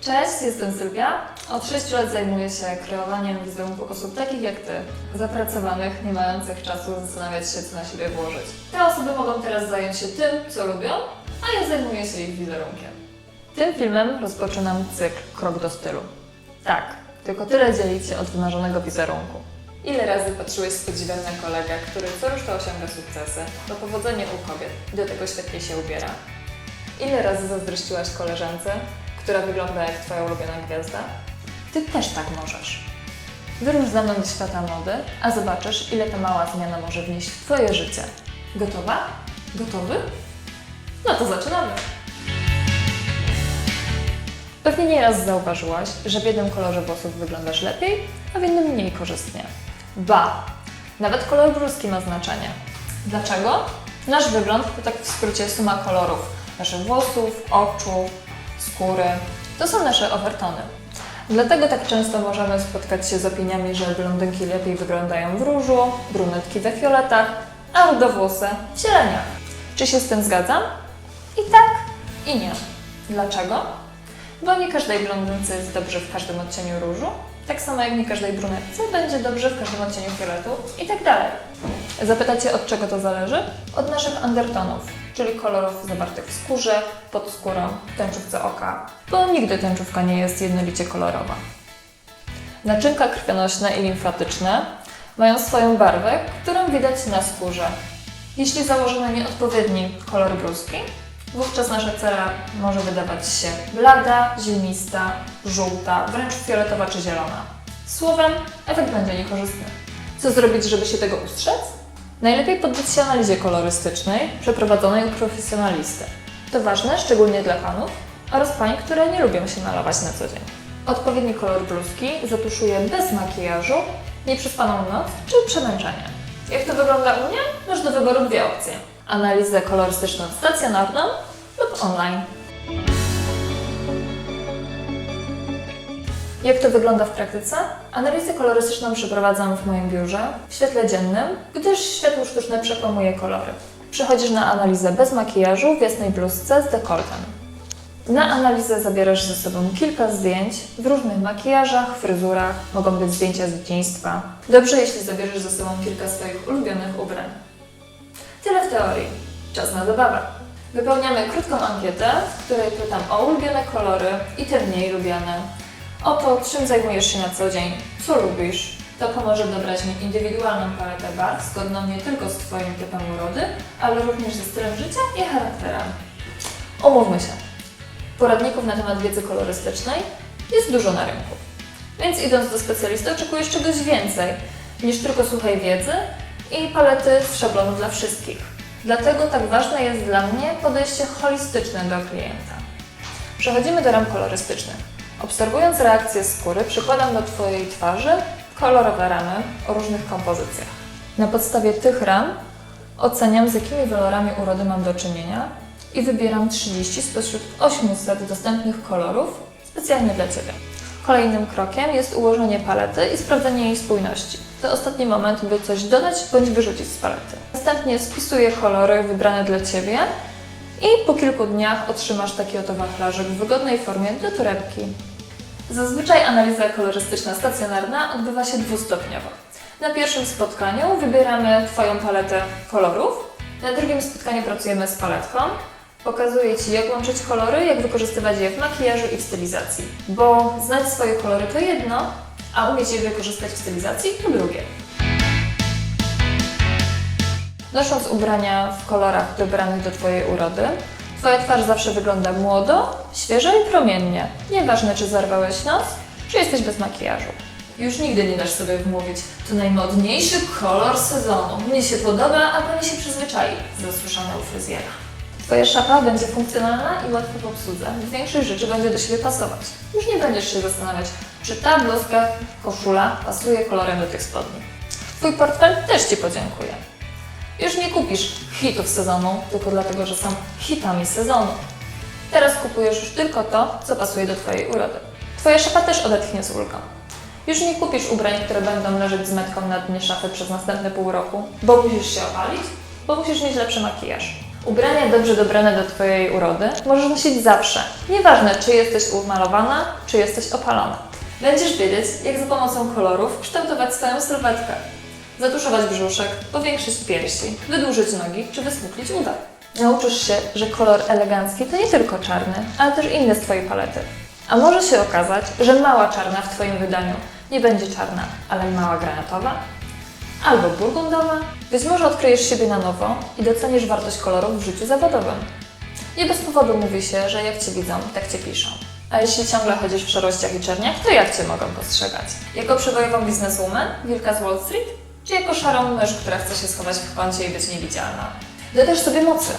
Cześć, jestem Sylwia. Od 6 lat zajmuję się kreowaniem wizerunku osób takich jak Ty, zapracowanych, nie mających czasu zastanawiać się, co na siebie włożyć. Te osoby mogą teraz zająć się tym, co lubią, a ja zajmuję się ich wizerunkiem. Tym filmem rozpoczynam cykl Krok do stylu. Tak, tylko tyle dzieli Cię od wymarzonego wizerunku. Ile razy patrzyłeś z podziwem na kolegę, który co rusz to osiąga sukcesy, to powodzenie u kobiet i do tego świetnie się ubiera? Ile razy zazdrościłaś koleżance, która wygląda jak Twoja ulubiona gwiazda? Ty też tak możesz. Wyrusz ze mną do świata mody, a zobaczysz, ile ta mała zmiana może wnieść w Twoje życie. Gotowa? Gotowy? No to zaczynamy! Pewnie nieraz zauważyłaś, że w jednym kolorze włosów wyglądasz lepiej, a w innym mniej korzystnie. Ba! Nawet kolor bluzki ma znaczenie. Dlaczego? Nasz wygląd to tak w skrócie suma kolorów naszych włosów, oczu, skóry. To są nasze overtony. Dlatego tak często możemy spotkać się z opiniami, że blondynki lepiej wyglądają w różu, brunetki we fioletach, a rudowłose w zieleniach. Czy się z tym zgadzam? I tak, i nie. Dlaczego? Bo nie każdej blondynce jest dobrze w każdym odcieniu różu, tak samo jak nie każdej brunetce będzie dobrze w każdym odcieniu fioletu i tak dalej. Zapytacie, od czego to zależy? Od naszych undertonów, czyli kolorów zawartych w skórze, pod skórą, tęczówce oka, bo nigdy tęczówka nie jest jednolicie kolorowa. Naczynka krwionośne i limfatyczne mają swoją barwę, którą widać na skórze. Jeśli założymy nieodpowiedni kolor bluzki, wówczas nasza cera może wydawać się blada, ziemista, żółta, wręcz fioletowa czy zielona. Słowem, efekt będzie niekorzystny. Co zrobić, żeby się tego ustrzec? Najlepiej poddać się analizie kolorystycznej przeprowadzonej u profesjonalisty. To ważne szczególnie dla panów oraz pań, które nie lubią się malować na co dzień. Odpowiedni kolor bluzki zatuszuje bez makijażu, nieprzespaną noc czy przemęczenie. Jak to wygląda u mnie? Masz do wyboru dwie opcje. Analizę kolorystyczną stacjonarną lub online. Jak to wygląda w praktyce? Analizę kolorystyczną przeprowadzam w moim biurze w świetle dziennym, gdyż światło sztuczne przekłamuje kolory. Przechodzisz na analizę bez makijażu w jasnej bluzce z dekoltem. Na analizę zabierasz ze sobą kilka zdjęć w różnych makijażach, fryzurach, mogą być zdjęcia z dzieciństwa. Dobrze, jeśli zabierzesz ze sobą kilka swoich ulubionych ubrań. Tyle w teorii. Czas na zabawę. Wypełniamy krótką ankietę, w której pytam o ulubione kolory i te mniej lubiane. O to, czym zajmujesz się na co dzień, co lubisz. To pomoże dobrać mi indywidualną paletę barw, zgodną nie tylko z Twoim typem urody, ale również ze stylem życia i charakterem. Omówmy się. Poradników na temat wiedzy kolorystycznej jest dużo na rynku. Więc idąc do specjalisty oczekujesz czegoś więcej niż tylko suchej wiedzy i palety z szablonu dla wszystkich. Dlatego tak ważne jest dla mnie podejście holistyczne do klienta. Przechodzimy do ram kolorystycznych. Obserwując reakcję skóry, przykładam do Twojej twarzy kolorowe ramy o różnych kompozycjach. Na podstawie tych ram oceniam, z jakimi walorami urody mam do czynienia i wybieram 30 spośród 800 dostępnych kolorów specjalnie dla Ciebie. Kolejnym krokiem jest ułożenie palety i sprawdzenie jej spójności. To ostatni moment, by coś dodać bądź wyrzucić z palety. Następnie spisuję kolory wybrane dla Ciebie i po kilku dniach otrzymasz taki oto wachlarzyk w wygodnej formie do torebki. Zazwyczaj analiza kolorystyczna stacjonarna odbywa się dwustopniowo. Na pierwszym spotkaniu wybieramy Twoją paletę kolorów, na drugim spotkaniu pracujemy z paletką. Pokazuję Ci, jak łączyć kolory, jak wykorzystywać je w makijażu i w stylizacji. Bo znać swoje kolory to jedno, a umieć je wykorzystać w stylizacji to drugie. Nosząc ubrania w kolorach dobranych do Twojej urody, Twoja twarz zawsze wygląda młodo, świeżo i promiennie. Nieważne, czy zarwałeś nos, czy jesteś bez makijażu. Już nigdy nie dasz sobie wmówić, to najmodniejszy kolor sezonu. Mnie się podoba, a pani się przyzwyczai, zasłyszane u fryzjera. Twoja szapa będzie funkcjonalna i łatwa w obsłudze. Większość rzeczy będzie do siebie pasować. Już nie będziesz się zastanawiać, czy ta bluzka, koszula pasuje kolorem do tych spodni. Twój portfel też Ci podziękuje. Już nie kupisz hitów sezonu, tylko dlatego, że są hitami sezonu. Teraz kupujesz już tylko to, co pasuje do Twojej urody. Twoja szafa też odetchnie z ulgą. Już nie kupisz ubrań, które będą leżeć z metką na dnie szafy przez następne pół roku, bo musisz się opalić, bo musisz mieć lepszy makijaż. Ubrania dobrze dobrane do Twojej urody możesz nosić zawsze. Nieważne, czy jesteś umalowana, czy jesteś opalona. Będziesz wiedzieć, jak za pomocą kolorów kształtować swoją sylwetkę. Zatuszować brzuszek, powiększyć piersi, wydłużyć nogi czy wysmuklić uda. Nauczysz się, że kolor elegancki to nie tylko czarny, ale też inny z Twojej palety. A może się okazać, że mała czarna w Twoim wydaniu nie będzie czarna, ale mała granatowa, albo burgundowa. Być może odkryjesz siebie na nowo i docenisz wartość kolorów w życiu zawodowym. Nie bez powodu mówi się, że jak Cię widzą, tak Cię piszą. A jeśli ciągle chodzisz w szarościach i czerniach, to jak Cię mogą postrzegać? Jako przebojową bizneswoman, wilka z Wall Street? Czy jako szarą mysz, która chce się schować w kącie i być niewidzialna? Dodasz sobie mocy.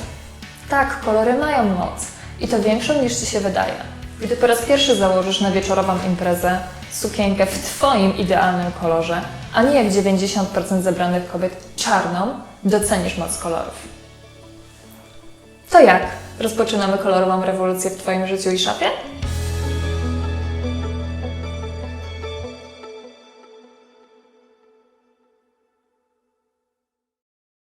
Tak, kolory mają moc. I to większą niż Ci się wydaje. Gdy po raz pierwszy założysz na wieczorową imprezę sukienkę w Twoim idealnym kolorze, a nie jak 90% zebranych kobiet czarną, docenisz moc kolorów. To jak? Rozpoczynamy kolorową rewolucję w Twoim życiu i szafie?